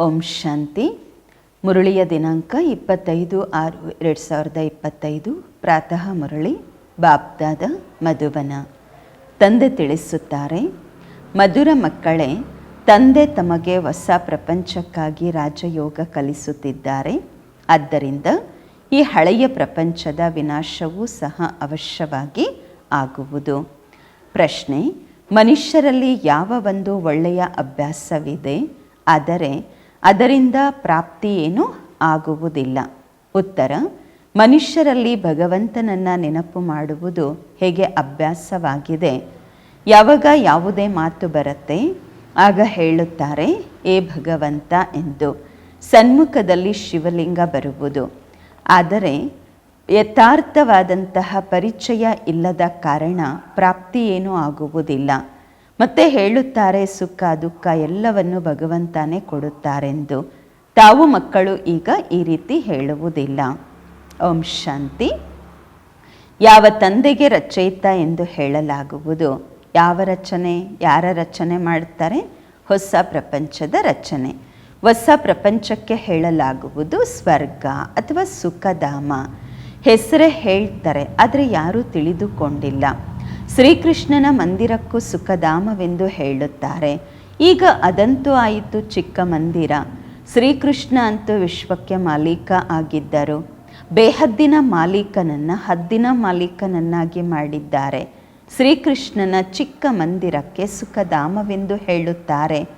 ಓಂ ಶಾಂತಿ. ಮುರಳಿಯ ದಿನಾಂಕ ಇಪ್ಪತ್ತೈದು ಆರು ಎರಡು ಸಾವಿರದ ಇಪ್ಪತ್ತೈದು. ಪ್ರಾತಃ ಮುರಳಿ ಬಾಬ್ದಾದ ಮಧುವನ. ತಂದೆ ತಿಳಿಸುತ್ತಾರೆ, ಮಧುರ ಮಕ್ಕಳೇ, ತಂದೆ ತಮಗೆ ಹೊಸ ಪ್ರಪಂಚಕ್ಕಾಗಿ ರಾಜಯೋಗ ಕಲಿಸುತ್ತಿದ್ದಾರೆ. ಆದ್ದರಿಂದ ಈ ಹಳೆಯ ಪ್ರಪಂಚದ ವಿನಾಶವೂ ಸಹ ಅವಶ್ಯವಾಗಿ ಆಗುವುದು. ಪ್ರಶ್ನೆ, ಮನುಷ್ಯರಲ್ಲಿ ಯಾವ ಒಂದು ಒಳ್ಳೆಯ ಅಭ್ಯಾಸವಿದೆ? ಆದರೆ ಅದರಿಂದ ಪ್ರಾಪ್ತಿ ಏನು ಆಗುವುದಿಲ್ಲ. ಉತ್ತರ, ಮನುಷ್ಯರಲ್ಲಿ ಭಗವಂತನನ್ನು ನೆನಪು ಮಾಡುವುದು ಹೇಗೆ ಅಭ್ಯಾಸವಾಗಿದೆ. ಯಾವಾಗ ಯಾವುದೇ ಮಾತು ಬರುತ್ತೆ, ಆಗ ಹೇಳುತ್ತಾರೆ, ಏ ಭಗವಂತ ಎಂದು. ಸನ್ಮುಖದಲ್ಲಿ ಶಿವಲಿಂಗ ಬರುವುದು. ಆದರೆ, ಯಥಾರ್ಥವಾದಂತಹ ಪರಿಚಯ ಇಲ್ಲದ ಕಾರಣ ಪ್ರಾಪ್ತಿ ಏನೂ ಆಗುವುದಿಲ್ಲ. ಮತ್ತೆ ಹೇಳುತ್ತಾರೆ, ಸುಖ, ದುಃಖ ಎಲ್ಲವನ್ನು ಭಗವಂತನೇ ಕೊಡುತ್ತಾರೆಂದು. ತಾವು ಮಕ್ಕಳು ಈಗ ಈ ರೀತಿ ಹೇಳುವುದಿಲ್ಲ. ಓಂ ಶಾಂತಿ. ಯಾವ ತಂದೆಗೆ ರಚಯಿತ ಎಂದು ಹೇಳಲಾಗುವುದು. ಯಾವ ರಚನೆ, ಯಾರ ರಚನೆ ಮಾಡ್ತಾರೆ ಹೊಸ ಪ್ರಪಂಚದ ರಚನೆ. ಹೊಸ ಪ್ರಪಂಚಕ್ಕೆ ಹೇಳಲಾಗುವುದು ಸ್ವರ್ಗ ಅಥವಾ ಸುಖಧಾಮ. ಹೆಸರೇ ಹೇಳ್ತಾರೆ, ಆದರೆ ಯಾರೂ ತಿಳಿದುಕೊಂಡಿಲ್ಲ. ಶ್ರೀಕೃಷ್ಣನ ಮಂದಿರಕ್ಕೂ ಸುಖಧಾಮವೆಂದು ಹೇಳುತ್ತಾರೆ. ಈಗ ಅದಂತೂ ಆಯಿತು ಚಿಕ್ಕ ಮಂದಿರ. ಶ್ರೀಕೃಷ್ಣ ಅಂತೂ ವಿಶ್ವಕ್ಕೆ ಮಾಲೀಕ ಆಗಿದ್ದರು. ಬೇಹದ್ದಿನ ಮಾಲೀಕನನ್ನು ಹದ್ದಿನ ಮಾಲೀಕನನ್ನಾಗಿ ಮಾಡಿದ್ದಾರೆ. ಶ್ರೀಕೃಷ್ಣನ ಚಿಕ್ಕ ಮಂದಿರಕ್ಕೆ ಸುಖಧಾಮವೆಂದು ಹೇಳುತ್ತಾರೆ.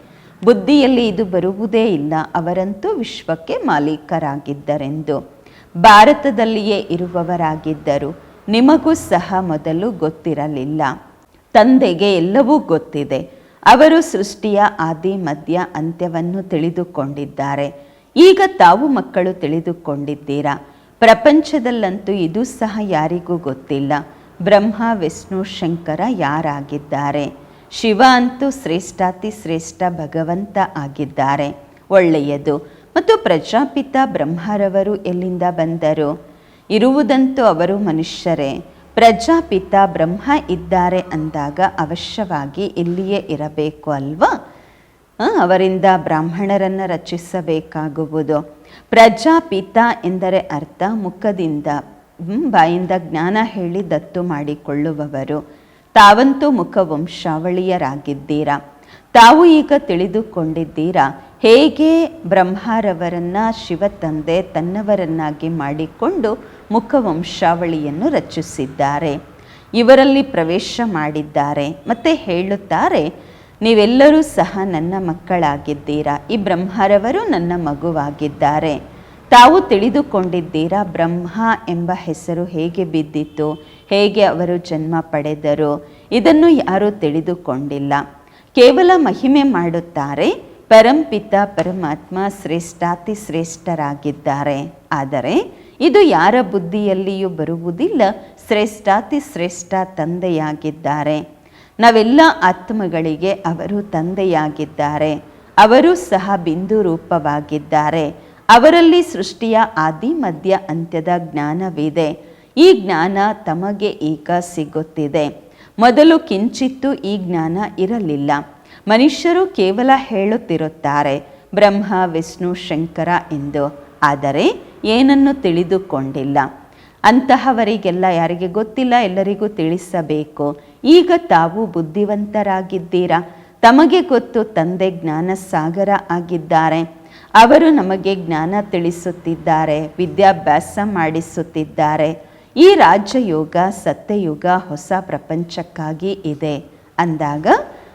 ಬುದ್ಧಿಯಲ್ಲಿ ಇದು ಬರುವುದೇ ಇಲ್ಲ, ಅವರಂತೂ ವಿಶ್ವಕ್ಕೆ ಮಾಲೀಕರಾಗಿದ್ದರೆಂದು. ಭಾರತದಲ್ಲಿಯೇ ಇರುವವರಾಗಿದ್ದರು. ನಿಮಗೂ ಸಹ ಮೊದಲು ಗೊತ್ತಿರಲಿಲ್ಲ. ತಂದೆಗೆ ಎಲ್ಲವೂ ಗೊತ್ತಿದೆ. ಅವರು ಸೃಷ್ಟಿಯ ಆದಿ, ಮಧ್ಯ, ಅಂತ್ಯವನ್ನು ತಿಳಿದುಕೊಂಡಿದ್ದಾರೆ. ಈಗ ತಾವು ಮಕ್ಕಳು ತಿಳಿದುಕೊಂಡಿದ್ದೀರಾ? ಪ್ರಪಂಚದಲ್ಲಂತೂ ಇದು ಸಹ ಯಾರಿಗೂ ಗೊತ್ತಿಲ್ಲ. ಬ್ರಹ್ಮ, ವಿಷ್ಣು, ಶಂಕರ ಯಾರಾಗಿದ್ದಾರೆ? ಶಿವ ಅಂತೂ ಶ್ರೇಷ್ಠಾತಿ ಶ್ರೇಷ್ಠ ಭಗವಂತ ಆಗಿದ್ದಾರೆ. ಒಳ್ಳೆಯದು. ಮತ್ತು ಪ್ರಜಾಪಿತ ಬ್ರಹ್ಮರವರು ಎಲ್ಲಿಂದ ಬಂದರು? ಇರುವುದಂತೂ ಅವರು ಮನುಷ್ಯರೇ. ಪ್ರಜಾಪಿತ ಬ್ರಹ್ಮ ಇದ್ದಾರೆ ಅಂದಾಗ ಅವಶ್ಯವಾಗಿ ಇಲ್ಲಿಯೇ ಇರಬೇಕು ಅಲ್ವಾ? ಅವರಿಂದ ಬ್ರಾಹ್ಮಣರನ್ನು ರಚಿಸಬೇಕಾಗುವುದು. ಪ್ರಜಾಪಿತ ಎಂದರೆ ಅರ್ಥ ಮುಖದಿಂದ ಬಾಯಿಂದ ಜ್ಞಾನ ಹೇಳಿ ದತ್ತು ಮಾಡಿಕೊಳ್ಳುವವರು. ತಾವಂತೂ ಮುಖ ವಂಶಾವಳಿಯರಾಗಿದ್ದೀರಾ ತಾವು ಈಗ ತಿಳಿದುಕೊಂಡಿದ್ದೀರಾ? ಹೇಗೆ ಬ್ರಹ್ಮರವರನ್ನ ಶಿವ ತಂದೆ ತನ್ನವರನ್ನಾಗಿ ಮಾಡಿಕೊಂಡು ಮುಖವಂಶಾವಳಿಯನ್ನು ರಚಿಸಿದ್ದಾರೆ. ಇವರಲ್ಲಿ ಪ್ರವೇಶ ಮಾಡಿದ್ದಾರೆ. ಮತ್ತು ಹೇಳುತ್ತಾರೆ, ನೀವೆಲ್ಲರೂ ಸಹ ನನ್ನ ಮಕ್ಕಳಾಗಿದ್ದೀರಾ? ಈ ಬ್ರಹ್ಮರವರು ನನ್ನ ಮಗುವಾಗಿದ್ದಾರೆ. ತಾವು ತಿಳಿದುಕೊಂಡಿದ್ದೀರಾ ಬ್ರಹ್ಮ ಎಂಬ ಹೆಸರು ಹೇಗೆ ಬಿದ್ದಿತ್ತು ಹೇಗೆ ಅವರು ಜನ್ಮ ಪಡೆದರು? ಇದನ್ನು ಯಾರೂ ತಿಳಿದುಕೊಂಡಿಲ್ಲ. ಕೇವಲ ಮಹಿಮೆ ಮಾಡುತ್ತಾರೆ ಪರಂಪಿತ ಪರಮಾತ್ಮ ಶ್ರೇಷ್ಠಾತಿ ಶ್ರೇಷ್ಠರಾಗಿದ್ದಾರೆ. ಆದರೆ ಇದು ಯಾರ ಬುದ್ಧಿಯಲ್ಲಿಯೂ ಬರುವುದಿಲ್ಲ. ಶ್ರೇಷ್ಠಾತಿ ಶ್ರೇಷ್ಠ ತಂದೆಯಾಗಿದ್ದಾರೆ. ನಾವೆಲ್ಲ ಆತ್ಮಗಳಿಗೆ ಅವರು ತಂದೆಯಾಗಿದ್ದಾರೆ. ಅವರು ಸಹ ಬಿಂದು ರೂಪವಾಗಿದ್ದಾರೆ. ಅವರಲ್ಲಿ ಸೃಷ್ಟಿಯ ಆದಿ, ಮಧ್ಯ, ಅಂತ್ಯದ ಜ್ಞಾನವಿದೆ. ಈ ಜ್ಞಾನ ತಮಗೆ ಈಗ ಸಿಗುತ್ತಿದೆ. ಮೊದಲು ಕಿಂಚಿತ್ತು ಈ ಜ್ಞಾನ ಇರಲಿಲ್ಲ. ಮನುಷ್ಯರು ಕೇವಲ ಹೇಳುತ್ತಿರುತ್ತಾರೆ, ಬ್ರಹ್ಮ, ವಿಷ್ಣು, ಶಂಕರ ಎಂದು. ಆದರೆ ಏನನ್ನು ತಿಳಿದುಕೊಂಡಿಲ್ಲ. ಅಂತಹವರಿಗೆಲ್ಲ ಯಾರಿಗೆ ಗೊತ್ತಿಲ್ಲ, ಎಲ್ಲರಿಗೂ ತಿಳಿಸಬೇಕು. ಈಗ ತಾವು ಬುದ್ಧಿವಂತರಾಗಿದ್ದೀರಾ? ತಮಗೆ ಗೊತ್ತು, ತಂದೆ ಜ್ಞಾನ ಸಾಗರ ಆಗಿದ್ದಾರೆ. ಅವರು ನಮಗೆ ಜ್ಞಾನ ತಿಳಿಸುತ್ತಿದ್ದಾರೆ, ವಿದ್ಯಾಭ್ಯಾಸ ಮಾಡಿಸುತ್ತಿದ್ದಾರೆ. ಈ ರಾಜ್ಯಯುಗ ಸತ್ಯಯುಗ ಹೊಸ ಪ್ರಪಂಚಕ್ಕಾಗಿ ಇದೆ. ಅಂದಾಗ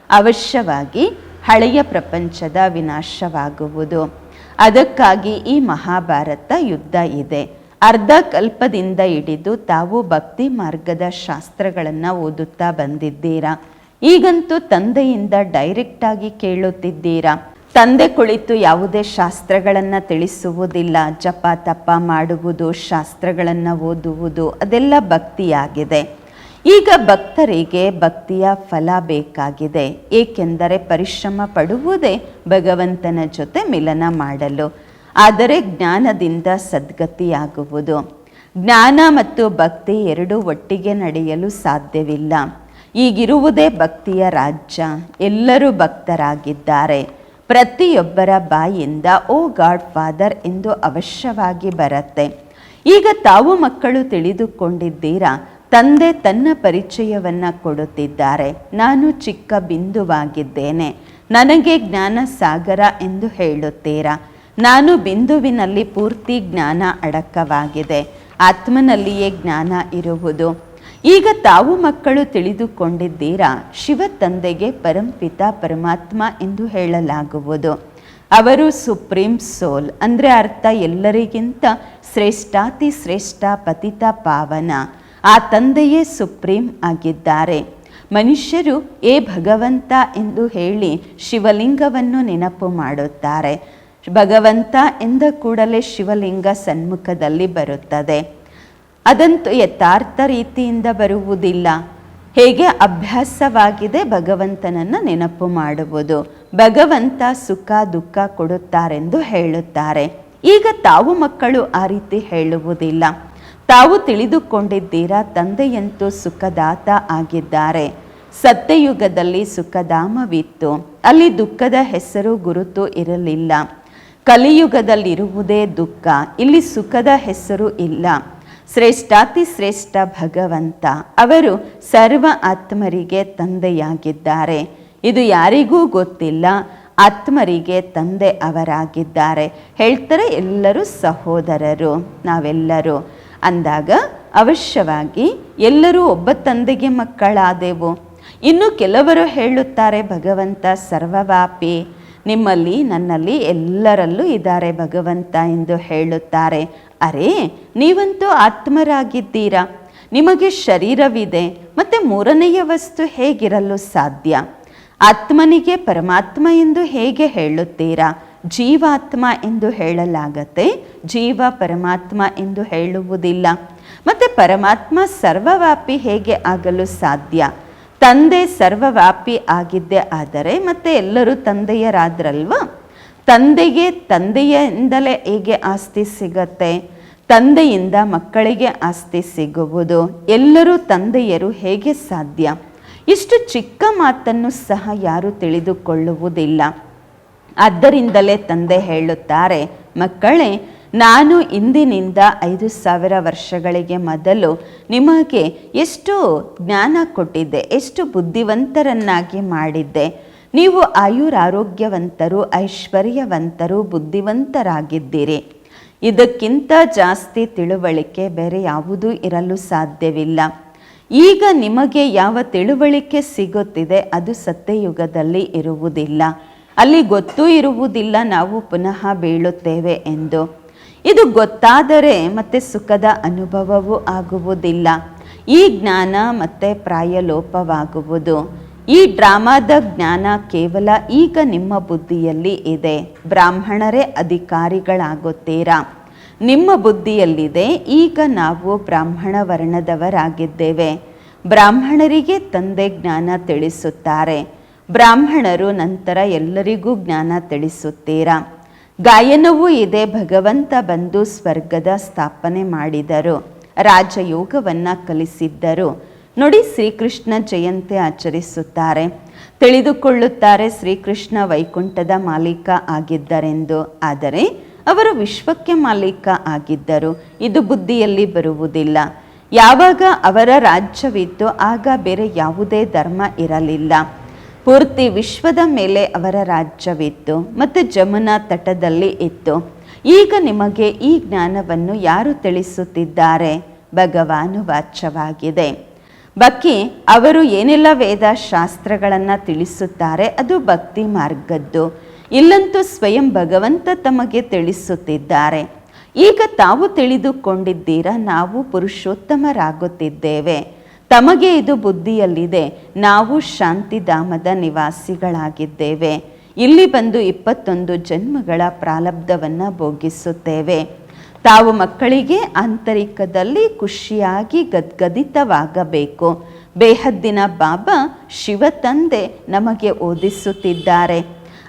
ಅವಶ್ಯವಾಗಿ ಹಳೆಯ ಪ್ರಪಂಚದ ವಿನಾಶವಾಗುವುದು. ಅದಕ್ಕಾಗಿ ಈ ಮಹಾಭಾರತ ಯುದ್ಧ ಇದೆ. ಅರ್ಧ ಕಲ್ಪದಿಂದ ಹಿಡಿದು ತಾವು ಭಕ್ತಿ ಮಾರ್ಗದ ಶಾಸ್ತ್ರಗಳನ್ನು ಓದುತ್ತಾ ಬಂದಿದ್ದೀರಾ? ಈಗಂತೂ ತಂದೆಯಿಂದ ಡೈರೆಕ್ಟಾಗಿ ಕೇಳುತ್ತಿದ್ದೀರಾ? ತಂದೆ ಕುಳಿತು ಯಾವುದೇ ಶಾಸ್ತ್ರಗಳನ್ನು ತಿಳಿಸುವುದಿಲ್ಲ. ಜಪ ತಪ ಮಾಡುವುದು, ಶಾಸ್ತ್ರಗಳನ್ನು ಓದುವುದು ಅದೆಲ್ಲ ಭಕ್ತಿಯಾಗಿದೆ. ಈಗ ಭಕ್ತರಿಗೆ ಭಕ್ತಿಯ ಫಲ ಬೇಕಾಗಿದೆ. ಏಕೆಂದರೆ ಪರಿಶ್ರಮ ಪಡುವುದೇ ಭಗವಂತನ ಜೊತೆ ಮಿಲನ ಮಾಡಲು. ಆದರೆ ಜ್ಞಾನದಿಂದ ಸದ್ಗತಿಯಾಗುವುದು. ಜ್ಞಾನ ಮತ್ತು ಭಕ್ತಿ ಎರಡೂ ಒಟ್ಟಿಗೆ ನಡೆಯಲು ಸಾಧ್ಯವಿಲ್ಲ. ಈಗಿರುವುದೇ ಭಕ್ತಿಯ ರಾಜ್ಯ. ಎಲ್ಲರೂ ಭಕ್ತರಾಗಿದ್ದಾರೆ. ಪ್ರತಿಯೊಬ್ಬರ ಬಾಯಿಂದ, ಓ ಗಾಡ್, ಫಾದರ್ ಎಂದು ಅವಶ್ಯವಾಗಿ ಬರುತ್ತೆ. ಈಗ ತಾವು ಮಕ್ಕಳು ತಿಳಿದುಕೊಂಡಿದ್ದೀರಾ? ತಂದೆ ತನ್ನ ಪರಿಚಯವನ್ನು ಕೊಡುತ್ತಿದ್ದಾರೆ. ನಾನು ಚಿಕ್ಕ ಬಿಂದುವಾಗಿದ್ದೇನೆ. ನನಗೆ ಜ್ಞಾನ ಸಾಗರ ಎಂದು ಹೇಳುತ್ತೀರಾ? ನಾನು ಬಿಂದುವಿನಲ್ಲಿ ಪೂರ್ತಿ ಜ್ಞಾನ ಅಡಕವಾಗಿದೆ. ಆತ್ಮನಲ್ಲಿಯೇ ಜ್ಞಾನ ಇರುವುದು. ಈಗ ತಾವು ಮಕ್ಕಳು ತಿಳಿದುಕೊಂಡಿದ್ದೀರಾ? ಶಿವ ತಂದೆಗೆ ಪರಂಪಿತ ಪರಮಾತ್ಮ ಎಂದು ಹೇಳಲಾಗುವುದು. ಅವರು ಸುಪ್ರೀಂ ಸೋಲ್ ಅಂದರೆ ಅರ್ಥ ಎಲ್ಲರಿಗಿಂತ ಶ್ರೇಷ್ಠಾತಿ ಶ್ರೇಷ್ಠ ಪತಿತ ಪಾವನ. ಆ ತಂದೆಯೇ ಸುಪ್ರೀಂ ಆಗಿದ್ದಾರೆ. ಮನುಷ್ಯರು ಏ ಭಗವಂತ ಎಂದು ಹೇಳಿ ಶಿವಲಿಂಗವನ್ನು ನೆನಪು ಮಾಡುತ್ತಾರೆ. ಭಗವಂತ ಎಂದ ಕೂಡಲೇ ಶಿವಲಿಂಗ ಸನ್ಮುಖದಲ್ಲಿ ಬರುತ್ತದೆ. ಅದಂತೂ ಯಥಾರ್ಥ ರೀತಿಯಿಂದ ಬರುವುದಿಲ್ಲ. ಹೇಗೆ ಅಭ್ಯಾಸವಾಗಿದೆ ಭಗವಂತನನ್ನು ನೆನಪು ಮಾಡುವುದು. ಭಗವಂತ ಸುಖ ದುಃಖ ಕೊಡುತ್ತಾರೆಂದು ಹೇಳುತ್ತಾರೆ. ಈಗ ತಾವು ಮಕ್ಕಳು ಆ ರೀತಿ ಹೇಳುವುದಿಲ್ಲ. ತಾವು ತಿಳಿದುಕೊಂಡಿದ್ದೀರಾ, ತಂದೆಯಂತೂ ಸುಖದಾತ ಆಗಿದ್ದಾರೆ. ಸತ್ಯಯುಗದಲ್ಲಿ ಸುಖಧಾಮವಿತ್ತು. ಅಲ್ಲಿ ದುಃಖದ ಹೆಸರು ಗುರುತು ಇರಲಿಲ್ಲ. ಕಲಿಯುಗದಲ್ಲಿರುವುದೇ ದುಃಖ, ಇಲ್ಲಿ ಸುಖದ ಹೆಸರು ಇಲ್ಲ. ಶ್ರೇಷ್ಠಾತಿ ಶ್ರೇಷ್ಠ ಭಗವಂತ, ಅವರು ಸರ್ವ ಆತ್ಮರಿಗೆ ತಂದೆಯಾಗಿದ್ದಾರೆ. ಇದು ಯಾರಿಗೂ ಗೊತ್ತಿಲ್ಲ, ಆತ್ಮರಿಗೆ ತಂದೆ ಅವರಾಗಿದ್ದಾರೆ. ಹೇಳ್ತಾರೆ ಎಲ್ಲರೂ ಸಹೋದರರು, ನಾವೆಲ್ಲರೂ. ಅಂದಾಗ ಅವಶ್ಯವಾಗಿ ಎಲ್ಲರೂ ಒಬ್ಬ ತಂದೆಗೆ ಮಕ್ಕಳಾದೆವು. ಇನ್ನು ಕೆಲವರು ಹೇಳುತ್ತಾರೆ, ಭಗವಂತ ಸರ್ವವ್ಯಾಪಿ, ನಿಮ್ಮಲ್ಲಿ, ನನ್ನಲ್ಲಿ ಎಲ್ಲರಲ್ಲೂ ಇದ್ದಾರೆ ಭಗವಂತ ಎಂದು ಹೇಳುತ್ತಾರೆ. ಅರೆ, ನೀವಂತೂ ಆತ್ಮರಾಗಿದ್ದೀರಾ? ನಿಮಗೆ ಶರೀರವಿದೆ, ಮತ್ತು ಮೂರನೆಯ ವಸ್ತು ಹೇಗಿರಲು ಸಾಧ್ಯ? ಆತ್ಮನಿಗೆ ಪರಮಾತ್ಮ ಎಂದು ಹೇಗೆ ಹೇಳುತ್ತೀರಾ? ಜೀವಾತ್ಮ ಎಂದು ಹೇಳಲಾಗತ್ತೆ. ಜೀವ ಪರಮಾತ್ಮ ಎಂದು ಹೇಳುವುದಿಲ್ಲ. ಮತ್ತು ಪರಮಾತ್ಮ ಸರ್ವವ್ಯಾಪಿ ಹೇಗೆ ಆಗಲು ಸಾಧ್ಯ? ತಂದೆ ಸರ್ವವ್ಯಾಪಿ ಆಗಿದ್ದೇ ಆದರೆ ಮತ್ತೆ ಎಲ್ಲರೂ ತಂದೆಯರಾದ್ರಲ್ವ? ತಂದೆಗೆ ತಂದೆಯಿಂದಲೇ ಹೇಗೆ ಆಸ್ತಿ ಸಿಗತ್ತೆ? ತಂದೆಯಿಂದ ಮಕ್ಕಳಿಗೆ ಆಸ್ತಿ ಸಿಗುವುದು? ಎಲ್ಲರೂ ತಂದೆಯರು ಹೇಗೆ ಸಾಧ್ಯ? ಇಷ್ಟು ಚಿಕ್ಕ ಮಾತನ್ನು ಸಹ ಯಾರು ತಿಳಿದುಕೊಳ್ಳುವುದಿಲ್ಲ. ಆದ್ದರಿಂದಲೇ ತಂದೆ ಹೇಳುತ್ತಾರೆ, ಮಕ್ಕಳೇ, ನಾನು ಇಂದಿನಿಂದ ಐದು ಸಾವಿರ ವರ್ಷಗಳಿಗೆ ಮೊದಲು ನಿಮಗೆ ಎಷ್ಟು ಜ್ಞಾನ ಕೊಟ್ಟಿದ್ದೆ, ಎಷ್ಟು ಬುದ್ಧಿವಂತರನ್ನಾಗಿ ಮಾಡಿದ್ದೆ. ನೀವು ಆಯುರಾರೋಗ್ಯವಂತರು, ಐಶ್ವರ್ಯವಂತರು, ಬುದ್ಧಿವಂತರಾಗಿದ್ದೀರಿ. ಇದಕ್ಕಿಂತ ಜಾಸ್ತಿ ತಿಳುವಳಿಕೆ ಬೇರೆ ಯಾವುದೂ ಇರಲು ಸಾಧ್ಯವಿಲ್ಲ. ಈಗ ನಿಮಗೆ ಯಾವ ತಿಳುವಳಿಕೆ ಸಿಗುತ್ತಿದೆ, ಅದು ಸತ್ಯಯುಗದಲ್ಲಿ ಇರುವುದಿಲ್ಲ. ಅಲ್ಲಿ ಗೊತ್ತೂ ಇರುವುದಿಲ್ಲ, ನಾವು ಪುನಃ ಬೀಳುತ್ತೇವೆ ಎಂದು. ಇದು ಗೊತ್ತಾದರೆ ಮತ್ತೆ ಸುಖದ ಅನುಭವವೂ ಆಗುವುದಿಲ್ಲ. ಈ ಜ್ಞಾನ ಮತ್ತೆ ಪ್ರಾಯಲೋಪವಾಗುವುದು. ಈ ಡ್ರಾಮಾದ ಜ್ಞಾನ ಕೇವಲ ಈಗ ನಿಮ್ಮ ಬುದ್ಧಿಯಲ್ಲಿ ಇದೆ. ಬ್ರಾಹ್ಮಣರೇ ಅಧಿಕಾರಿಗಳಾಗುತ್ತೀರಾ? ನಿಮ್ಮ ಬುದ್ಧಿಯಲ್ಲಿದೆ, ಈಗ ನಾವು ಬ್ರಾಹ್ಮಣ ವರ್ಣದವರಾಗಿದ್ದೇವೆ. ಬ್ರಾಹ್ಮಣರಿಗೆ ತಂದೆ ಜ್ಞಾನ ತಿಳಿಸುತ್ತಾರೆ. ಬ್ರಾಹ್ಮಣರು ನಂತರ ಎಲ್ಲರಿಗೂ ಜ್ಞಾನ ತಿಳಿಸುತ್ತೀರಾ? ಗಾಯನವೂ ಇದೆ, ಭಗವಂತ ಬಂದು ಸ್ವರ್ಗದ ಸ್ಥಾಪನೆ ಮಾಡಿದರು, ರಾಜಯೋಗವನ್ನು ಕಲಿಸಿದ್ದರು. ನೋಡಿ ಶ್ರೀಕೃಷ್ಣ ಜಯಂತಿ ಆಚರಿಸುತ್ತಾರೆ. ತಿಳಿದುಕೊಳ್ಳುತ್ತಾರೆ ಶ್ರೀಕೃಷ್ಣ ವೈಕುಂಠದ ಮಾಲೀಕ ಆಗಿದ್ದರೆಂದು. ಆದರೆ ಅವರು ವಿಶ್ವಕ್ಕೆ ಮಾಲೀಕ ಆಗಿದ್ದರು, ಇದು ಬುದ್ಧಿಯಲ್ಲಿ ಬರುವುದಿಲ್ಲ. ಯಾವಾಗ ಅವರ ರಾಜ್ಯವಿತ್ತು ಆಗ ಬೇರೆ ಯಾವುದೇ ಧರ್ಮ ಇರಲಿಲ್ಲ. ಪೂರ್ತಿ ವಿಶ್ವದ ಮೇಲೆ ಅವರ ರಾಜ್ಯವಿತ್ತು ಮತ್ತು ಜಮುನಾ ತಟದಲ್ಲಿ ಇತ್ತು. ಈಗ ನಿಮಗೆ ಈ ಜ್ಞಾನವನ್ನು ಯಾರು ತಿಳಿಸುತ್ತಿದ್ದಾರೆ? ಭಗವಾನು ವಾಚ್ಯವಾಗಿದೆ. ಬಕ್ಕಿ ಅವರು ಏನೆಲ್ಲ ವೇದ ಶಾಸ್ತ್ರಗಳನ್ನು ತಿಳಿಸುತ್ತಾರೆ, ಅದು ಭಕ್ತಿ ಮಾರ್ಗದ್ದು. ಇಲ್ಲಂತೂ ಸ್ವಯಂ ಭಗವಂತ ತಮಗೆ ತಿಳಿಸುತ್ತಿದ್ದಾರೆ. ಈಗ ತಾವು ತಿಳಿದುಕೊಂಡಿದ್ದೀರಾ? ನಾವು ಪುರುಷೋತ್ತಮರಾಗುತ್ತಿದ್ದೇವೆ. ತಮಗೆ ಇದು ಬುದ್ಧಿಯಲ್ಲಿದೆ. ನಾವು ಶಾಂತಿಧಾಮದ ನಿವಾಸಿಗಳಾಗಿದ್ದೇವೆ. ಇಲ್ಲಿ ಬಂದು ಇಪ್ಪತ್ತೊಂದು ಜನ್ಮಗಳ ಪ್ರಾಲಬ್ಧವನ್ನು ಭೋಗಿಸುತ್ತೇವೆ. ತಾವು ಮಕ್ಕಳಿಗೆ ಆಂತರಿಕದಲ್ಲಿ ಖುಷಿಯಾಗಿ ಗದ್ಗದಿತವಾಗಬೇಕು. ಬೇಹದ್ದಿನ ಬಾಬಾ ಶಿವ ತಂದೆ ನಮಗೆ ಓದಿಸುತ್ತಿದ್ದಾರೆ.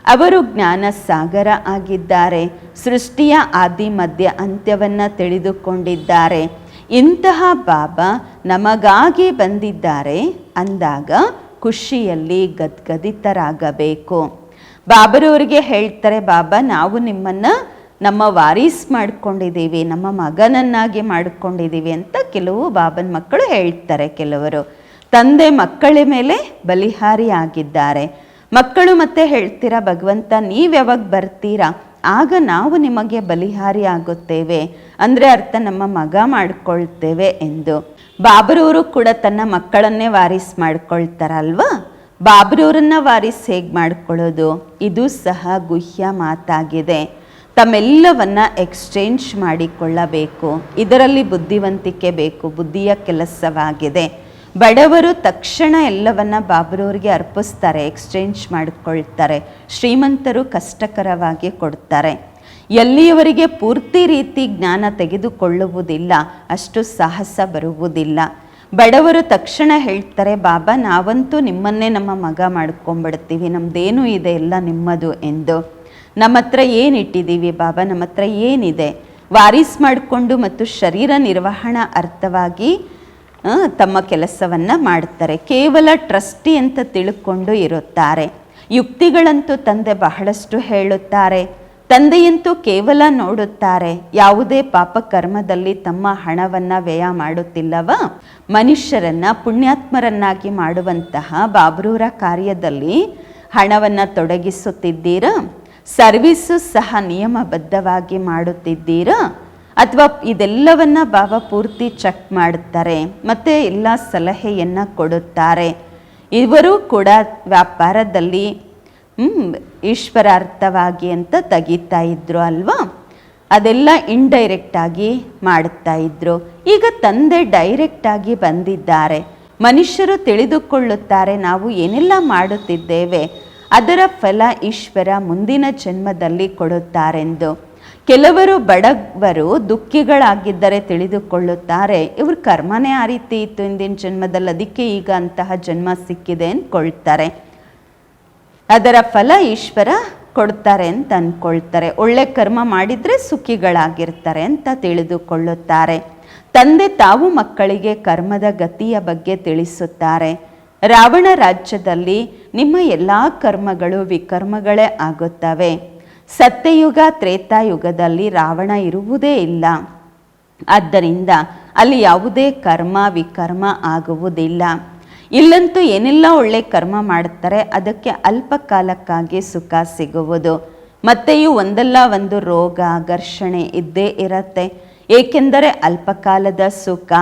ಅವರು ಜ್ಞಾನ ಸಾಗರ ಆಗಿದ್ದಾರೆ. ಸೃಷ್ಟಿಯ ಆದಿ ಮಧ್ಯ ಅಂತ್ಯವನ್ನು ತಿಳಿದುಕೊಂಡಿದ್ದಾರೆ. ಇಂತಹ ಬಾಬಾ ನಮಗಾಗಿ ಬಂದಿದ್ದಾರೆ ಅಂದಾಗ ಖುಷಿಯಲ್ಲಿ ಗದ್ಗದಿತರಾಗಬೇಕು. ಬಾಬರವರಿಗೆ ಹೇಳ್ತಾರೆ, ಬಾಬಾ, ನಾವು ನಿಮ್ಮನ್ನ ನಮ್ಮ ವಾರೀಸ್ ಮಾಡ್ಕೊಂಡಿದ್ದೀವಿ, ನಮ್ಮ ಮಗನನ್ನಾಗಿ ಮಾಡ್ಕೊಂಡಿದ್ದೀವಿ ಅಂತ ಕೆಲವು ಬಾಬನ ಮಕ್ಕಳು ಹೇಳ್ತಾರೆ ಕೆಲವರು. ತಂದೆ ಮಕ್ಕಳ ಮೇಲೆ ಬಲಿಹಾರಿ ಆಗಿದ್ದಾರೆ ಮಕ್ಕಳು ಮತ್ತೆ ಹೇಳ್ತೀರಾ, ಭಗವಂತ, ನೀವು ಯಾವಾಗ ಬರ್ತೀರಾ? ಆಗ ನಾವು ನಿಮಗೆ ಬಲಿಹಾರಿ ಆಗುತ್ತೇವೆ ಅಂದರೆ ಅರ್ಥ ನಮ್ಮ ಮಗ ಮಾಡಿಕೊಳ್ತೇವೆ ಎಂದು. ಬಾಬರವರು ಕೂಡ ತನ್ನ ಮಕ್ಕಳನ್ನೇ ವಾರಿಸ್ ಮಾಡ್ಕೊಳ್ತಾರಲ್ವಾ? ಬಾಬರವರನ್ನ ವಾರಿಸ್ ಹೇಗೆ ಮಾಡ್ಕೊಳ್ಳೋದು? ಇದು ಸಹ ಗುಹ್ಯ ಮಾತಾಗಿದೆ. ತಮ್ಮೆಲ್ಲವನ್ನ ಎಕ್ಸ್ಚೇಂಜ್ ಮಾಡಿಕೊಳ್ಳಬೇಕು. ಇದರಲ್ಲಿ ಬುದ್ಧಿವಂತಿಕೆ ಬೇಕು, ಬುದ್ಧಿಯ ಕೆಲಸವಾಗಿದೆ. ಬಡವರು ತಕ್ಷಣ ಎಲ್ಲವನ್ನ ಬಾಬ್ರವ್ರಿಗೆ ಅರ್ಪಿಸ್ತಾರೆ ಎಕ್ಸ್ಚೇಂಜ್ ಮಾಡಿಕೊಳ್ತಾರೆ, ಶ್ರೀಮಂತರು ಕಷ್ಟಕರವಾಗಿ ಕೊಡ್ತಾರೆ. ಎಲ್ಲಿಯವರಿಗೆ ಪೂರ್ತಿ ರೀತಿ ಜ್ಞಾನ ತೆಗೆದುಕೊಳ್ಳುವುದಿಲ್ಲ, ಅಷ್ಟು ಸಾಹಸ ಬರುವುದಿಲ್ಲ. ಬಡವರು ತಕ್ಷಣ ಹೇಳ್ತಾರೆ, ಬಾಬಾ, ನಾವಂತೂ ನಿಮ್ಮನ್ನೇ ನಮ್ಮ ಮಗ ಮಾಡ್ಕೊಂಬಿಡ್ತೀವಿ ನಮ್ಮದೇನು ಇದೆ ಎಲ್ಲ ನಿಮ್ಮದು ಎಂದು. ನಮ್ಮ ಹತ್ರ ಏನಿಟ್ಟಿದ್ದೀವಿ ಬಾಬಾ ನಮ್ಮ ಹತ್ರ ಏನಿದೆ? ವಾರೀಸ್ ಮಾಡಿಕೊಂಡು ಮತ್ತು ಶರೀರ ನಿರ್ವಹಣಾ ಅರ್ಥವಾಗಿ ತಮ್ಮ ಕೆಲಸವನ್ನು ಮಾಡುತ್ತಾರೆ. ಕೇವಲ ಟ್ರಸ್ಟಿ ಅಂತ ತಿಳ್ಕೊಂಡು ಇರುತ್ತಾರೆ. ಯುಕ್ತಿಗಳಂತೂ ತಂದೆ ಬಹಳಷ್ಟು ಹೇಳುತ್ತಾರೆ. ತಂದೆಯಂತೂ ಕೇವಲ ನೋಡುತ್ತಾರೆ. ಯಾವುದೇ ಪಾಪ ಕರ್ಮದಲ್ಲಿ ತಮ್ಮ ಹಣವನ್ನ ವ್ಯಯ ಮಾಡುತ್ತಿಲ್ಲವ? ಮನುಷ್ಯರನ್ನ, ಪುಣ್ಯಾತ್ಮರನ್ನಾಗಿ ಮಾಡುವಂತಹ ಬಾಬ್ರೂರ ಕಾರ್ಯದಲ್ಲಿ ಹಣವನ್ನು ತೊಡಗಿಸುತ್ತಿದ್ದೀರಾ? ಸರ್ವಿಸು ಸಹ ನಿಯಮಬದ್ಧವಾಗಿ ಮಾಡುತ್ತಿದ್ದೀರಾ? ಅಥವಾ ಇದೆಲ್ಲವನ್ನ ಬಾಬಾ ಪೂರ್ತಿ ಚೆಕ್ ಮಾಡುತ್ತಾರೆ, ಮತ್ತೆ ಎಲ್ಲ ಸಲಹೆಯನ್ನ ಕೊಡುತ್ತಾರೆ. ಇವರು ಕೂಡ ವ್ಯಾಪಾರದಲ್ಲಿ ಈಶ್ವರಾರ್ಥವಾಗಿ ಅಂತ ತೆಗಿತಾ ಇದ್ರು ಅಲ್ವಾ? ಅದೆಲ್ಲ ಇಂಡೈರೆಕ್ಟ್ ಆಗಿ ಮಾಡುತ್ತಾ ಇದ್ರು. ಈಗ ತಂದೆ ಡೈರೆಕ್ಟ್ ಆಗಿ ಬಂದಿದ್ದಾರೆ. ಮನುಷ್ಯರು ತಿಳಿದುಕೊಳ್ಳುತ್ತಾರೆ, ನಾವು ಏನೆಲ್ಲ ಮಾಡುತ್ತಿದ್ದೇವೆ, ಅದರ ಫಲ ಈಶ್ವರ ಮುಂದಿನ ಜನ್ಮದಲ್ಲಿ ಕೊಡುತ್ತಾರೆಂದು. ಕೆಲವರು ಬಡವರು ದುಃಖಿಗಳಾಗಿದ್ದರೆ ತಿಳಿದುಕೊಳ್ಳುತ್ತಾರೆ. ಇವ್ರ ಕರ್ಮನೇ ಆ ರೀತಿ ಇತ್ತು ಇಂದಿನ ಜನ್ಮದಲ್ಲಿ. ಅದಕ್ಕೆ ಈಗ ಅಂತಹ ಜನ್ಮ ಸಿಕ್ಕಿದೆ ಅಂದ್ಕೊಳ್ತಾರೆ ಅದರ ಫಲ ಈಶ್ವರ ಕೊಡ್ತಾರೆ ಅಂತ ಅಂದ್ಕೊಳ್ತಾರೆ ಒಳ್ಳೆ ಕರ್ಮ ಮಾಡಿದರೆ ಸುಖಿಗಳಾಗಿರ್ತಾರೆ ಅಂತ ತಿಳಿದುಕೊಳ್ಳುತ್ತಾರೆ. ತಂದೆ ತಾವು ಮಕ್ಕಳಿಗೆ ಕರ್ಮದ ಗತಿಯ ಬಗ್ಗೆ ತಿಳಿಸುತ್ತಾರೆ. ರಾವಣ ರಾಜ್ಯದಲ್ಲಿ ನಿಮ್ಮ ಎಲ್ಲ ಕರ್ಮಗಳು ವಿಕರ್ಮಗಳೇ ಆಗುತ್ತವೆ. ಸತ್ಯಯುಗ, ತ್ರೇತಾಯುಗದಲ್ಲಿ ರಾವಣ ಇರುವುದೇ ಇಲ್ಲ. ಆದ್ದರಿಂದ ಅಲ್ಲಿ ಯಾವುದೇ ಕರ್ಮ, ವಿಕರ್ಮ ಆಗುವುದಿಲ್ಲ. ಇಲ್ಲಂತೂ ಏನೆಲ್ಲ ಒಳ್ಳೆ ಕರ್ಮ ಮಾಡುತ್ತಾರೆ, ಅದಕ್ಕೆ ಅಲ್ಪ ಕಾಲಕ್ಕಾಗಿ ಸುಖ ಸಿಗುವುದು. ಮತ್ತೆಯೂ ಒಂದಲ್ಲ ಒಂದು ರೋಗ, ಘರ್ಷಣೆ ಇದ್ದೇ ಇರತ್ತೆ. ಏಕೆಂದರೆ ಅಲ್ಪಕಾಲದ ಸುಖ.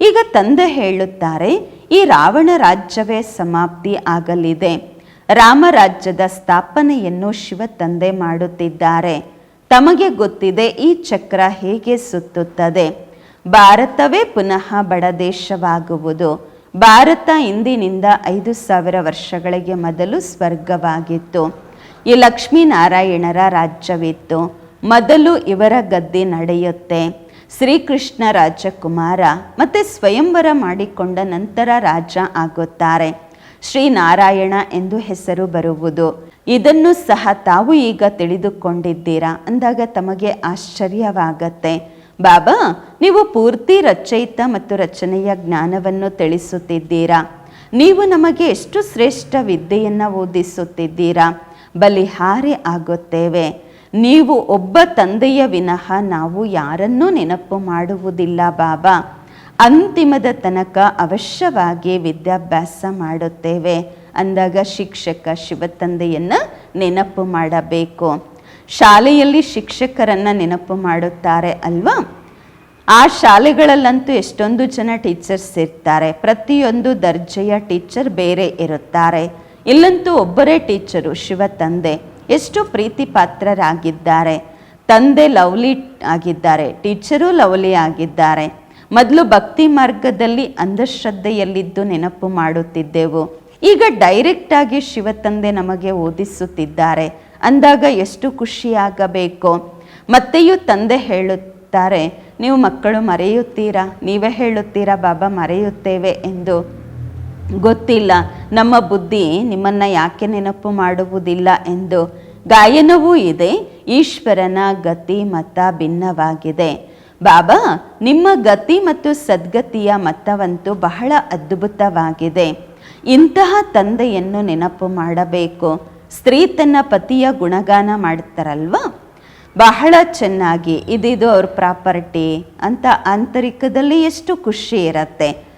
ಈಗ ತಂದೆ ಹೇಳುತ್ತಾರೆ, ಈ ರಾವಣ ರಾಜ್ಯವೇ ಸಮಾಪ್ತಿ ಆಗಲಿದೆ. ರಾಮರಾಜ್ಯದ ಸ್ಥಾಪನೆಯನ್ನು ಶಿವ ತಂದೆ ಮಾಡುತ್ತಿದ್ದಾರೆ. ತಮಗೆ ಗೊತ್ತಿದೆ ಈ ಚಕ್ರ ಹೇಗೆ ಸುತ್ತುತ್ತದೆ. ಭಾರತವೇ ಪುನಃ ಬಡ ದೇಶವಾಗುವುದು. ಭಾರತ ಇಂದಿನಿಂದ ಐದು ಸಾವಿರ ವರ್ಷಗಳಿಗೆ ಮೊದಲು ಸ್ವರ್ಗವಾಗಿತ್ತು. ಈ ಲಕ್ಷ್ಮೀನಾರಾಯಣರ ರಾಜ್ಯವಿತ್ತು. ಮೊದಲು ಇವರ ಗದ್ದೆ ನಡೆಯುತ್ತೆ. ಶ್ರೀಕೃಷ್ಣ ರಾಜಕುಮಾರ ಮತ್ತೆ ಸ್ವಯಂವರ ಮಾಡಿಕೊಂಡ ನಂತರ ರಾಜ ಆಗುತ್ತಾರೆ. ಶ್ರೀನಾರಾಯಣ ಎಂದು ಹೆಸರು ಬರುವುದು. ಇದನ್ನು ಸಹ ತಾವು ಈಗ ತಿಳಿದುಕೊಂಡಿದ್ದೀರಾ? ಅಂದಾಗ ತಮಗೆ ಆಶ್ಚರ್ಯವಾಗತ್ತೆ. ಬಾಬಾ, ನೀವು ಪೂರ್ತಿ ರಚಯಿತ ಮತ್ತು ರಚನೆಯ ಜ್ಞಾನವನ್ನು ತಿಳಿಸುತ್ತಿದ್ದೀರಾ? ನೀವು ನಮಗೆ ಎಷ್ಟು ಶ್ರೇಷ್ಠ ವಿದ್ಯೆಯನ್ನು ಓದಿಸುತ್ತಿದ್ದೀರಾ? ಬಲಿಹಾರಿ ಆಗುತ್ತೇವೆ. ನೀವು ಒಬ್ಬ ತಂದೆಯ ವಿನಃ ನಾವು ಯಾರನ್ನೂ ನೆನಪು ಮಾಡುವುದಿಲ್ಲ ಬಾಬಾ. ಅಂತಿಮದ ತನಕ ಅವಶ್ಯವಾಗಿ ವಿದ್ಯಾಭ್ಯಾಸ ಮಾಡುತ್ತೇವೆ. ಅಂದಾಗ ಶಿಕ್ಷಕ ಶಿವತಂದೆಯನ್ನ ನೆನಪು ಮಾಡಬೇಕು. ಶಾಲೆಯಲ್ಲಿ ಶಿಕ್ಷಕರನ್ನು ನೆನಪು ಮಾಡುತ್ತಾರೆ ಅಲ್ವಾ? ಆ ಶಾಲೆಗಳಲ್ಲಂತೂ ಎಷ್ಟೊಂದು ಜನ ಟೀಚರ್ಸ್ ಇರ್ತಾರೆ. ಪ್ರತಿಯೊಂದು ದರ್ಜೆಯ ಟೀಚರ್ ಬೇರೆ ಇರುತ್ತಾರೆ. ಇಲ್ಲಂತೂ ಒಬ್ಬರೇ ಟೀಚರು ಶಿವ ತಂದೆ ಎಷ್ಟು ಪ್ರೀತಿ ಪಾತ್ರರಾಗಿದ್ದಾರೆ ತಂದೆ ಲವ್ಲಿ ಆಗಿದ್ದಾರೆ. ಟೀಚರು ಲವ್ಲಿ ಆಗಿದ್ದಾರೆ. ಮೊದಲು ಭಕ್ತಿ ಮಾರ್ಗದಲ್ಲಿ ಅಂಧಶ್ರದ್ಧೆಯಲ್ಲಿದ್ದು ನೆನಪು ಮಾಡುತ್ತಿದ್ದೆವು. ಈಗ ಡೈರೆಕ್ಟ್ ಆಗಿ ಶಿವ ತಂದೆ ನಮಗೆ ಓದಿಸುತ್ತಿದ್ದಾರೆ. ಅಂದಾಗ ಎಷ್ಟು ಖುಷಿಯಾಗಬೇಕು? ಮತ್ತೆಯೂ ತಂದೆ ಹೇಳುತ್ತಾರೆ, ನೀವು ಮಕ್ಕಳು ಮರೆಯುತ್ತೀರಾ? ನೀವೇ ಹೇಳುತ್ತೀರಾ, ಬಾಬಾ, ಮರೆಯುತ್ತೇವೆ ಎಂದು. ಗೊತ್ತಿಲ್ಲ. ನಮ್ಮ ಬುದ್ಧಿ ನಿಮ್ಮನ್ನು ಯಾಕೆ ನೆನಪು ಮಾಡುವುದಿಲ್ಲ ಎಂದು. ಗಾಯನವೂ ಇದೆ. ಈಶ್ವರನ ಗತಿ ಮತ ಭಿನ್ನವಾಗಿದೆ. ಬಾಬಾ, ನಿಮ್ಮ ಗತಿ ಮತ್ತು ಸದ್ಗತಿಯ ಮತವಂತೂ ಬಹಳ ಅದ್ಭುತವಾಗಿದೆ. ಇಂತಹ ತಂದೆಯನ್ನು ನೆನಪು ಮಾಡಬೇಕು. ಸ್ತ್ರೀ ತನ್ನ ಪತಿಯ ಗುಣಗಾನ ಮಾಡ್ತಾರಲ್ವಾ? ಬಹಳ ಚೆನ್ನಾಗಿ, ಇದಿದು ಅವ್ರ ಪ್ರಾಪರ್ಟಿ ಅಂತ ಆಂತರಿಕದಲ್ಲಿ ಎಷ್ಟು ಖುಷಿ ಇರತ್ತೆ.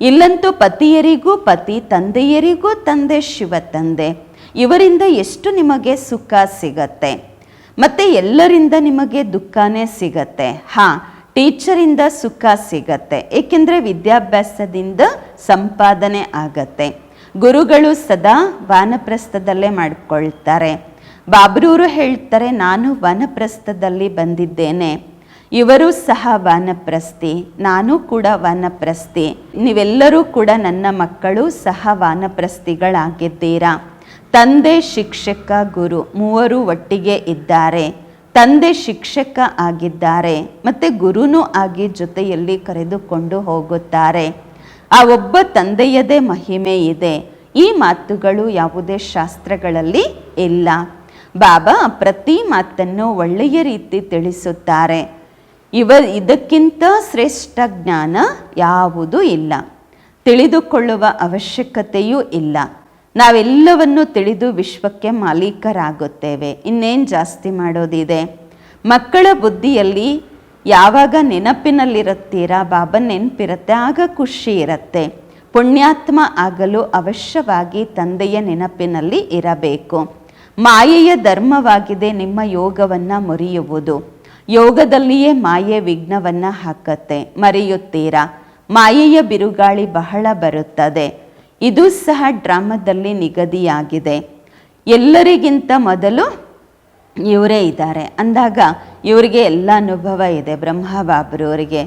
ಇಲ್ಲಂತೂ ಪತಿಯರಿಗೂ, ಪತಿ ತಂದೆಯರಿಗೂ ತಂದೆ ಶಿವ ತಂದೆ. ಇವರಿಂದ ಎಷ್ಟು ನಿಮಗೆ ಸುಖ ಸಿಗತ್ತೆ. ಮತ್ತೆ ಎಲ್ಲರಿಂದ ನಿಮಗೆ ದುಃಖನೇ ಸಿಗತ್ತೆ? ಹಾಂ, ಟೀಚರಿಂದ ಸುಖ ಸಿಗತ್ತೆ. ಏಕೆಂದರೆ ವಿದ್ಯಾಭ್ಯಾಸದಿಂದ ಸಂಪಾದನೆ ಆಗತ್ತೆ. ಗುರುಗಳು ಸದಾ ವಾನಪ್ರಸ್ಥದಲ್ಲೇ ಮಾಡಿಕೊಳ್ತಾರೆ. ಬಾಬ್ರೂರು ಹೇಳ್ತಾರೆ, ನಾನು ವನಪ್ರಸ್ಥದಲ್ಲಿ ಬಂದಿದ್ದೇನೆ. ಇವರು ಸಹ ವಾನಪ್ರಸ್ಥಿ, ನಾನು ಕೂಡ ವಾನಪ್ರಸ್ಥಿ. ನೀವೆಲ್ಲರೂ ಕೂಡ ನನ್ನ ಮಕ್ಕಳು ಸಹ ವಾನಪ್ರಸ್ಥಿಗಳಾಗಿದ್ದೀರಾ? ತಂದೆ ಶಿಕ್ಷಕ ಗುರು ಮೂವರು ಒಟ್ಟಿಗೆ ಇದ್ದಾರೆ. ತಂದೆ ಶಿಕ್ಷಕ ಆಗಿದ್ದಾರೆ, ಮತ್ತು ಗುರುನೂ ಆಗಿ ಜೊತೆಯಲ್ಲಿ ಕರೆದುಕೊಂಡು ಹೋಗುತ್ತಾರೆ. ಆ ಒಬ್ಬ ತಂದೆಯದೇ ಮಹಿಮೆ ಇದೆ. ಈ ಮಾತುಗಳು ಯಾವುದೇ ಶಾಸ್ತ್ರಗಳಲ್ಲಿ ಇಲ್ಲ. ಬಾಬಾ ಪ್ರತಿ ಮಾತನ್ನು ಒಳ್ಳೆಯ ರೀತಿ ತಿಳಿಸುತ್ತಾರೆ. ಇವ, ಇದಕ್ಕಿಂತ ಶ್ರೇಷ್ಠ ಜ್ಞಾನ ಯಾವುದೂ ಇಲ್ಲ. ತಿಳಿದುಕೊಳ್ಳುವ ಅವಶ್ಯಕತೆಯೂ ಇಲ್ಲ. ನಾವೆಲ್ಲವನ್ನು ತಿಳಿದು ವಿಶ್ವಕ್ಕೆ ಮಾಲೀಕರಾಗುತ್ತೇವೆ. ಇನ್ನೇನು ಜಾಸ್ತಿ ಮಾಡೋದಿದೆ? ಮಕ್ಕಳ ಬುದ್ಧಿಯಲ್ಲಿ ಯಾವಾಗ ನೆನಪಿನಲ್ಲಿರುತ್ತೀರಾ? ಬಾಬಾ ನೆನಪಿರುತ್ತೆ, ಆಗ ಖುಷಿ ಇರುತ್ತೆ. ಪುಣ್ಯಾತ್ಮ ಆಗಲು ಅವಶ್ಯವಾಗಿ ತಂದೆಯ ನೆನಪಿನಲ್ಲಿ ಇರಬೇಕು. ಮಾಯೆಯ ಧರ್ಮವಾಗಿದೆ ನಿಮ್ಮ ಯೋಗವನ್ನು ಮುರಿಯುವುದು. ಯೋಗದಲ್ಲಿಯೇ ಮಾಯೆ ವಿಘ್ನವನ್ನು ಹಾಕತ್ತೆ. ಮರೆಯುತ್ತೀರಾ? ಮಾಯೆಯ ಬಿರುಗಾಳಿ ಬಹಳ ಬರುತ್ತದೆ. ಇದು ಸಹ ಡ್ರಾಮಾದಲ್ಲಿ ನಿಗದಿಯಾಗಿದೆ. ಎಲ್ಲರಿಗಿಂತ ಮೊದಲು ಇವರೇ ಇದ್ದಾರೆ. ಅಂದಾಗ ಇವರಿಗೆ ಎಲ್ಲ ಅನುಭವ ಇದೆ ಬ್ರಹ್ಮ ಬಾಬ್ರವರಿಗೆ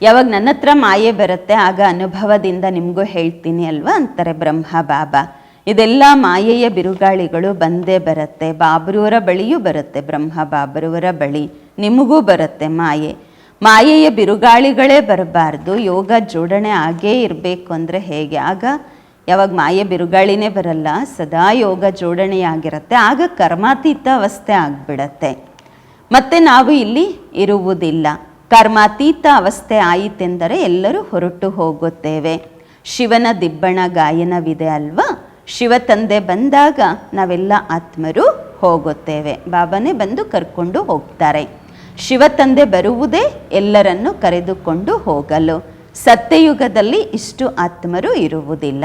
ಯಾವಾಗ ನನ್ನ ಹತ್ರ ಮಾಯೆ ಬರುತ್ತೆ, ಆಗ ಅನುಭವದಿಂದ ನಿಮಗೂ ಹೇಳ್ತೀನಿ ಅಲ್ವಾ? ಅಂತಾರೆ ಬ್ರಹ್ಮ ಬಾಬಾ ಇದೆಲ್ಲ ಮಾಯೆಯ ಬಿರುಗಾಳಿಗಳು ಬಂದೇ ಬರುತ್ತೆ. ಬಾಬ್ರವರ ಬಳಿಯೂ ಬರುತ್ತೆ ಬ್ರಹ್ಮ ಬಾಬ್ರವರ ಬಳಿ ನಿಮಗೂ ಬರುತ್ತೆ ಮಾಯೆ. ಮಾಯೆಯ ಬಿರುಗಾಳಿಗಳೇ ಬರಬಾರ್ದು. ಯೋಗ ಜೋಡಣೆ ಆಗೇ ಇರಬೇಕು ಅಂದರೆ ಹೇಗೆ? ಆಗ ಯಾವಾಗ ಮಾಯೆ ಬಿರುಗಾಳಿನೇ ಬರಲ್ಲ, ಸದಾ ಯೋಗ ಜೋಡಣೆಯಾಗಿರುತ್ತೆ. ಆಗ ಕರ್ಮಾತೀತ ಅವಸ್ಥೆ ಆಗಿಬಿಡತ್ತೆ. ಮತ್ತೆ ನಾವು ಇಲ್ಲಿ ಇರುವುದಿಲ್ಲ. ಕರ್ಮಾತೀತ ಅವಸ್ಥೆ ಆಯಿತೆಂದರೆ ಎಲ್ಲರೂ ಹೊರಟು ಹೋಗುತ್ತೇವೆ. ಶಿವನ ದಿಬ್ಬಣ ಗಾಯನವಿದೆ ಅಲ್ವಾ? ಶಿವ ತಂದೆ ಬಂದಾಗ ನಾವೆಲ್ಲ ಆತ್ಮರು ಹೋಗುತ್ತೇವೆ. ಬಾಬಾನೇ ಬಂದು ಕರ್ಕೊಂಡು ಹೋಗ್ತಾರೆ. ಶಿವ ತಂದೆ ಬರುವುದೇ ಎಲ್ಲರನ್ನು ಕರೆದುಕೊಂಡು ಹೋಗಲು. ಸತ್ಯಯುಗದಲ್ಲಿ ಇಷ್ಟು ಆತ್ಮರು ಇರುವುದಿಲ್ಲ.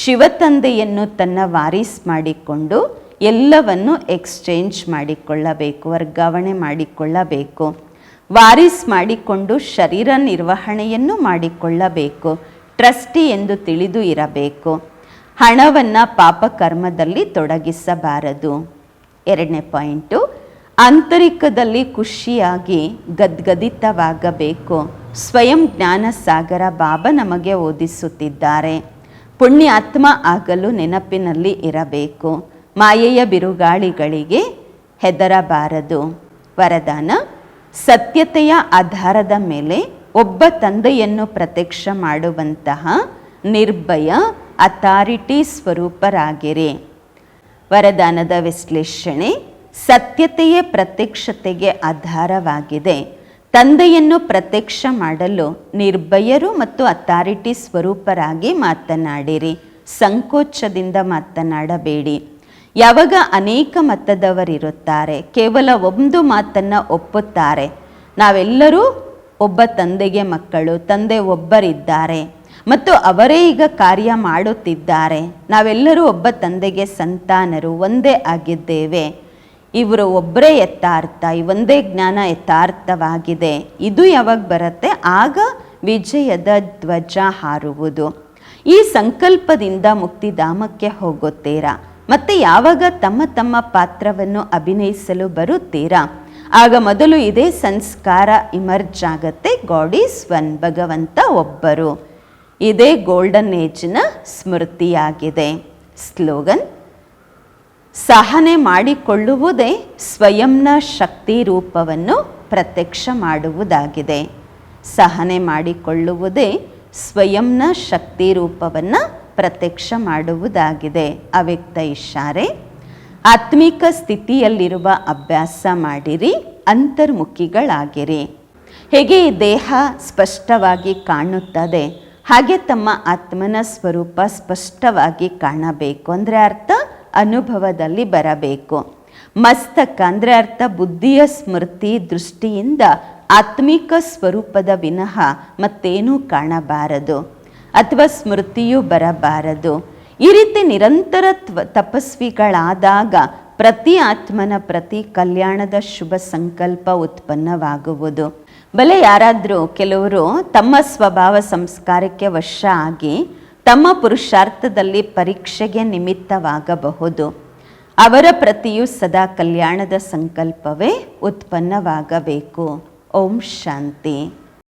ಶಿವತಂದೆಯನ್ನು ತನ್ನ ವಾರೀಸ್ ಮಾಡಿಕೊಂಡು ಎಲ್ಲವನ್ನು ಎಕ್ಸ್ಚೇಂಜ್ ಮಾಡಿಕೊಳ್ಳಬೇಕು, ವರ್ಗಾವಣೆ ಮಾಡಿಕೊಳ್ಳಬೇಕು. ವಾರೀಸ್ ಮಾಡಿಕೊಂಡು ಶರೀರ ನಿರ್ವಹಣೆಯನ್ನು ಮಾಡಿಕೊಳ್ಳಬೇಕು, ಟ್ರಸ್ಟಿ ಎಂದು ತಿಳಿದು ಇರಬೇಕು. ಹಣವನ್ನು ಪಾಪಕರ್ಮದಲ್ಲಿ ತೊಡಗಿಸಬಾರದು. ಎರಡನೇ ಪಾಯಿಂಟು, ಆಂತರಿಕದಲ್ಲಿ ಖುಷಿಯಾಗಿ ಗದ್ಗದಿತವಾಗಬೇಕು. ಸ್ವಯಂ ಜ್ಞಾನ ಸಾಗರ ಬಾಬಾ ನಮಗೆ ಓದಿಸುತ್ತಿದ್ದಾರೆ. ಪುಣ್ಯಾತ್ಮ ಆಗಲು ನೆನಪಿನಲ್ಲಿ ಇರಬೇಕು. ಮಾಯೆಯ ಬಿರುಗಾಳಿಗಳಿಗೆ ಹೆದರಬಾರದು. ವರದಾನ, ಸತ್ಯತೆಯ ಆಧಾರದ ಮೇಲೆ ಒಬ್ಬ ತಂದೆಯನ್ನು ಪ್ರತ್ಯಕ್ಷ ಮಾಡುವಂತಹ ನಿರ್ಭಯ, ಅಥಾರಿಟಿ ಸ್ವರೂಪರಾಗಿರಿ. ವರದಾನದ ವಿಶ್ಲೇಷಣೆ ಸತ್ಯತೆಯೇ ಪ್ರತ್ಯಕ್ಷತೆಗೆ ಆಧಾರವಾಗಿದೆ. ತಂದೆಯನ್ನು ಪ್ರತ್ಯಕ್ಷ ಮಾಡಲು ನಿರ್ಭಯರು ಮತ್ತು ಅಥಾರಿಟಿ ಸ್ವರೂಪರಾಗಿ ಮಾತನಾಡಿರಿ. ಸಂಕೋಚದಿಂದ ಮಾತನಾಡಬೇಡಿ. ಯಾವಾಗ ಅನೇಕ ಮತದವರಿರುತ್ತಾರೆ, ಕೇವಲ ಒಂದು ಮಾತನ್ನು ಒಪ್ಪುತ್ತಾರೆ. ನಾವೆಲ್ಲರೂ ಒಬ್ಬ ತಂದೆಗೆ ಮಕ್ಕಳು, ತಂದೆ ಒಬ್ಬರಿದ್ದಾರೆ ಮತ್ತು ಅವರೇ ಈಗ ಕಾರ್ಯ ಮಾಡುತ್ತಿದ್ದಾರೆ. ನಾವೆಲ್ಲರೂ ಒಬ್ಬ ತಂದೆಗೆ ಸಂತಾನರು, ಒಂದೇ ಆಗಿದ್ದೇವೆ. ಇವರು ಒಬ್ಬರೇ ಯಥಾರ್ಥ ಈ ಒಂದೇ ಜ್ಞಾನ ಯಥಾರ್ಥವಾಗಿದೆ. ಇದು ಯಾವಾಗ ಬರುತ್ತೆ? ಆಗ ವಿಜಯದ ಧ್ವಜ ಹಾರುವುದು. ಈ ಸಂಕಲ್ಪದಿಂದ ಮುಕ್ತಿಧಾಮಕ್ಕೆ ಹೋಗುತ್ತೀರಾ ಮತ್ತೆ ಯಾವಾಗ ತಮ್ಮ ತಮ್ಮ ಪಾತ್ರವನ್ನು ಅಭಿನಯಿಸಲು ಬರುತ್ತೀರಾ? ಆಗ ಮೊದಲು ಇದೇ ಸಂಸ್ಕಾರ ಇಮರ್ಜ್ ಆಗತ್ತೆ. ಗಾಡ್ ಈಸ್ ಒನ್ ಭಗವಂತ ಒಬ್ಬರು. ಇದೇ ಗೋಲ್ಡನ್ ಏಜ್ನ ಸ್ಮೃತಿಯಾಗಿದೆ. ಸ್ಲೋಗನ್ ಸಹನೆ ಮಾಡಿಕೊಳ್ಳುವುದೇ ಸ್ವಯಂನ ಶಕ್ತಿ ರೂಪವನ್ನು ಪ್ರತ್ಯಕ್ಷ ಮಾಡುವುದಾಗಿದೆ. ಸಹನೆ ಮಾಡಿಕೊಳ್ಳುವುದೇ ಸ್ವಯಂನ ಶಕ್ತಿ ರೂಪವನ್ನು ಪ್ರತ್ಯಕ್ಷ ಮಾಡುವುದಾಗಿದೆ. ಅವ್ಯಕ್ತ ಇಷಾರೆ ಆತ್ಮಿಕ ಸ್ಥಿತಿಯಲ್ಲಿರುವ ಅಭ್ಯಾಸ ಮಾಡಿರಿ, ಅಂತರ್ಮುಖಿಗಳಾಗಿರಿ. ಹೇಗೆ ಈ ದೇಹ ಸ್ಪಷ್ಟವಾಗಿ ಕಾಣುತ್ತದೆ? ಹಾಗೆ ತಮ್ಮ ಆತ್ಮನ ಸ್ವರೂಪ ಸ್ಪಷ್ಟವಾಗಿ ಕಾಣಬೇಕು ಅಂದರೆ ಅರ್ಥ? ಅನುಭವದಲ್ಲಿ ಬರಬೇಕು. ಮಸ್ತಕ ಅಂದರೆ ಅರ್ಥ ಬುದ್ಧಿಯ ಸ್ಮೃತಿ ದೃಷ್ಟಿಯಿಂದ ಆತ್ಮಿಕ ಸ್ವರೂಪದ ವಿನಃ ಮತ್ತೇನೂ ಕಾಣಬಾರದು. ಅಥವಾ ಸ್ಮೃತಿಯೂ ಬರಬಾರದು. ಈ ರೀತಿ ನಿರಂತರ ತಪಸ್ವಿಗಳಾದಾಗ ಪ್ರತಿ ಆತ್ಮನ ಪ್ರತಿ ಕಲ್ಯಾಣದ ಶುಭ ಸಂಕಲ್ಪ ಉತ್ಪನ್ನವಾಗುವುದು. ಬಲೆ ಯಾರಾದರೂ ಕೆಲವರು ತಮ್ಮ ಸ್ವಭಾವ ಸಂಸ್ಕಾರಕ್ಕೆ ವಶ ಆಗಿ ತಮ್ಮ ಪುರುಷಾರ್ಥದಲ್ಲಿ ಪರೀಕ್ಷೆಗೆ ನಿಮಿತ್ತವಾಗಬಹುದು. ಅವರ ಪ್ರತಿಯೂ ಸದಾ ಕಲ್ಯಾಣದ ಸಂಕಲ್ಪವೇ ಉತ್ಪನ್ನವಾಗಬೇಕು. ಓಂ ಶಾಂತಿ.